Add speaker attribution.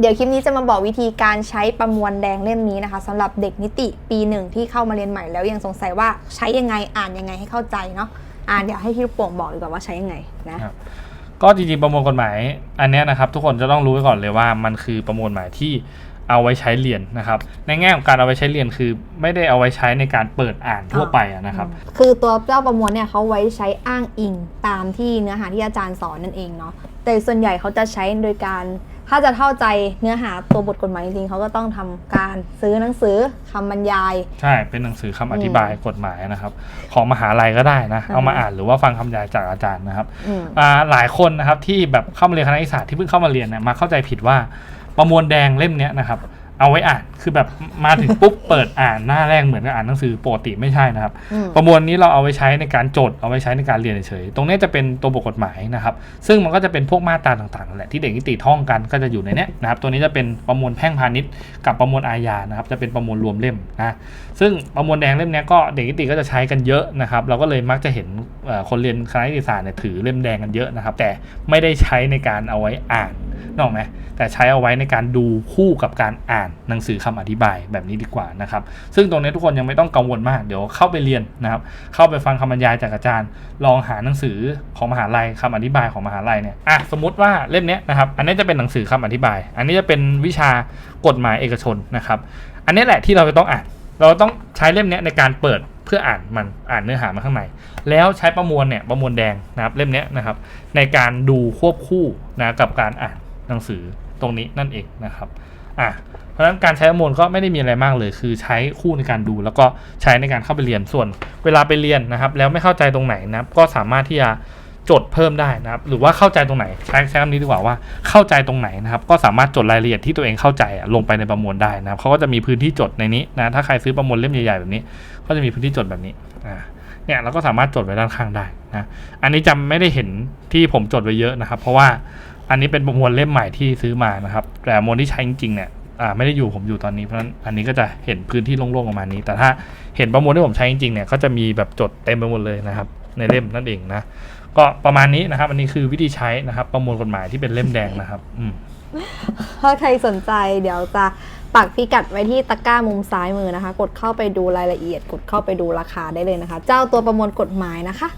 Speaker 1: เดี๋ยวคลิปนี้จะมาบอกวิธีการใช้ประมวลแดงเล่มนี้นะคะสำหรับเด็กนิติปีหนึ่งที่เข้ามาเรียนใหม่แล้วยังสงสัยว่าใช้ยังไงอ่านยังไงให้เข้าใจเนาะอ่านเดี๋ยวให้พี่ลูกโป่งบอกดีกว่าว่าใช้ยังไงนะ
Speaker 2: ครับก็จริงๆประมวลกฎหมายอันเนี้ยนะครับทุกคนจะต้องรู้ไว้ก่อนเลยว่ามันคือประมวลหมายที่เอาไว้ใช้เรียนนะครับ ในแง่ของการเอาไว้ใช้เรียนคือ ไม่ได้เอาไว้ใช้ในการเปิดอ่านทั่วไปอะนะครับ
Speaker 1: คือตัวเจ้าประมวลเนี่ยเขาไว้ใช้อ้างอิงตามที่เนื้อหาที่อาจารย์สอนนั่นเองเนาะแต่ส่วนใหญ่เขาจะใช้โดยการ ถ้าจะเข้าใจเนื้อหาตัวบทกฎหมายจริงๆเขาก็ต้องทำการซื้อหนังสือคำบรรยาย
Speaker 2: ใช่ เป็นหนังสือคำอธิบายกฎหมายนะครับ ของมหาลัยก็ได้นะ เอามาอ่านหรือว่าฟังคำบรรยายจากอาจารย์นะครับ
Speaker 1: อืม
Speaker 2: อ่าหลายคนนะครับที่แบบเข้ามาเรียนคณะนิสสาสตร์ที่เพิ่งเข้ามาเรียนเนี่ยมาเข้าใจผิดว่าประมวลแดงเล่มเนี้ยนะครับ เอาไว้อ่านคือแบบมาถึงปุ๊บ เปิดอ่านหน้าแรกเหมือนกับอ่านหนังสือปกติไม่ใช่นะครับ
Speaker 1: อืม
Speaker 2: ประมวลนี้เราเอาไว้ใช้ในการโจทย์เอาไว้ใช้ในการเรียนเฉยๆตรงเนี้ยจะเป็นตัวบทกฎหมายนะครับ ซึ่งมันก็จะเป็นพวกมาตราต่างๆนั่นแหละที่เด็กนิติท่องกันก็จะอยู่ในเนี้ยนะครับ ตัวนี้จะเป็นประมวลแพ่งพาณิชย์กับประมวลอาญานะครับ จะเป็นประมวลรวมเล่มนะซึ่งประมวลแดงเล่มเนี้ยก็เด็กนิติก็จะใช้กันเยอะนะครับ เราก็เลยมักจะเห็นเอ่อคนเรียนคณะนิติศาสตร์เนี่ยถือเล่มแดงกันเยอะนะครับ แต่ไม่ได้ใช้ในการเอาไว้อ่าน นกออกไหมแต่ใช้เอาไว้ในการดูคู่กับการอ่านหนังสือคำอธิบายแบบนี้ดีกว่านะครับ ซึ่งตรงนี้ทุกคนยังไม่ต้องกังวลมาก เดี๋ยวเข้าไปเรียนนะครับ เข้าไปฟังคำบรรยายจากอาจารย์ ลองหาหนังสือของมหาลัยคำอธิบายของมหาลัยเนี่ยอะสมมติว่าเล่มนี้นะครับ อันนี้จะเป็นหนังสือคำอธิบาย อันนี้จะเป็นวิชากฎหมายเอกชนนะครับ อันนี้แหละที่เราจะต้องอ่าน เราต้องใช้เล่มนี้ในการเปิดเพื่ออ่านมันอ่านเนื้อหามาข้างใน แล้วใช้ประมวลเนี่ยประมวลแดงนะครับเล่มนี้นะครับในการดูควบคู่นะกับการอ่าน หนังสือตรงนี้นั่นเองนะครับอะเพราะฉะนั้นการใช้ประมวลก็ไม่ได้มีอะไรมากเลย คือใช้คู่ในการดู แล้วก็ใช้ในการเข้าไปเรียนส่วน เวลาไปเรียนนะครับ แล้วไม่เข้าใจตรงไหนนะครับ ก็สามารถที่จะจดเพิ่มได้นะครับ หรือว่าเข้าใจตรงไหนใช้ใช้คำนี้ดีกว่าว่าเข้าใจตรงไหนนะครับ ก็สามารถจดรายละเอียดที่ตัวเองเข้าใจลงไปในประมวลได้นะครับเขาก็จะมีพื้นที่จดในนี้นะถ้าใครซื้อประมวลเล่มใหญ่ๆแบบนี้ ก็จะมีพื้นที่จดแบบนี้อ่า เนี่ยเราก็สามารถจดไว้ด้านข้างได้นะอันนี้จำไม่ได้เห็นที่ผมจดไว้เยอะนะครับ เพราะว่าอันนี้เป็นประมวลเล่มใหม่ที่ซื้อมานะครับ แต่มวลที่ใช้จริงๆเนี่ยอ่าไม่ได้อยู่ผมอยู่ตอนนี้เพราะฉะนั้นอันนี้ก็จะเห็นพื้นที่โล่งๆประมาณนี้ แต่ถ้าเห็นประมวลที่ผมใช้จริงๆเนี่ยก็จะมีแบบจดเต็มไปหมดเลยนะครับ ในเล่มนั่นเองนะก็ประมาณนี้นะครับ อันนี้คือวิธีใช้นะครับ ประมวลกฎหมายที่เป็นเล่มแดงนะครับ อืม
Speaker 1: ถ้าใครสนใจเดี๋ยวจะ ปักพิกัดไว้ที่ตะกร้ามุมซ้ายมือนะคะ กดเข้าไปดูรายละเอียด กดเข้าไปดูราคาได้เลยนะคะ เจ้าตัวประมวลกฎหมายนะคะ